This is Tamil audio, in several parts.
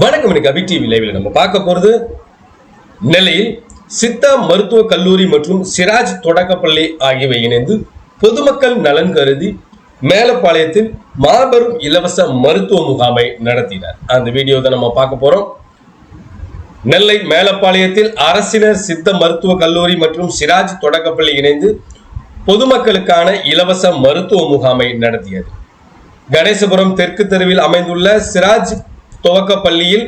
வணக்கம். இன்னைக்கு அபி டிவி லைவில் நம்ம பார்க்க போகிறது நெல்லையில் சித்தா மருத்துவக் கல்லூரி மற்றும் சிராஜ் தொடக்கப்பள்ளி ஆகியவை இணைந்து பொதுமக்கள் நலன் கருதி மேலப்பாளையத்தில் மாபெரும் இலவச மருத்துவ முகாமை நடத்தினார். அந்த வீடியோ நம்ம பார்க்க போகிறோம் நெல்லை மேலப்பாளையத்தில் அரசினர் சித்த மருத்துவ கல்லூரி மற்றும் சிராஜ் தொடக்கப்பள்ளி இணைந்து பொதுமக்களுக்கான இலவச மருத்துவ முகாமை நடத்தியது. கணேசபுரம் தெற்கு தெருவில் அமைந்துள்ள சிராஜ் துவக்க பள்ளியில்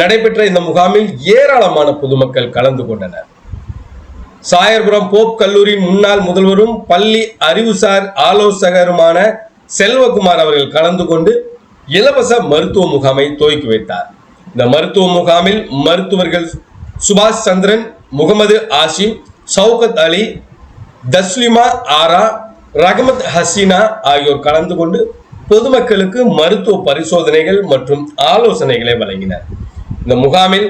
நடைபெற்ற இந்த முகாமில் ஏராளமான பொதுமக்கள் கலந்து கொண்டனர். சாயர்புரம் போப் கல்லூரியின் முன்னாள் முதல்வரும் பள்ளி அறிவுசார் ஆலோசகருமான செல்வகுமார் அவர்கள் கலந்து கொண்டு இலவச மருத்துவ முகாமை துவக்கி வைத்தார். இந்த மருத்துவ முகாமில் மருத்துவர்கள் சுபாஷ் சந்திரன் முகமது ஆசிம் சௌகத் அலி தஸ்லிமா ஆரா ரஹமத் ஹசீனா ஆகியோர் கலந்து கொண்டு பொதுமக்களுக்கு மருத்துவ பரிசோதனைகள் மற்றும் ஆலோசனைகளை வழங்கினர். இந்த முகாமில்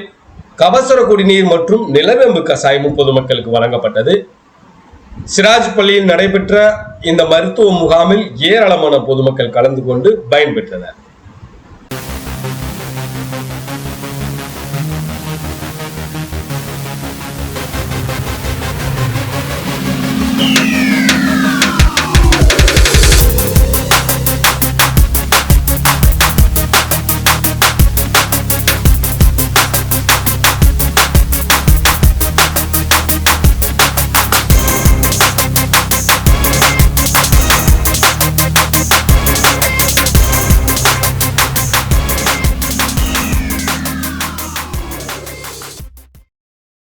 கபசுர குடிநீர் மற்றும் நிலவேம்பு கசாயமும் பொதுமக்களுக்கு வழங்கப்பட்டது. சிராஜ் பள்ளியில் நடைபெற்ற இந்த மருத்துவ முகாமில் ஏராளமான பொதுமக்கள் கலந்து கொண்டு பயன்பெற்றனர்.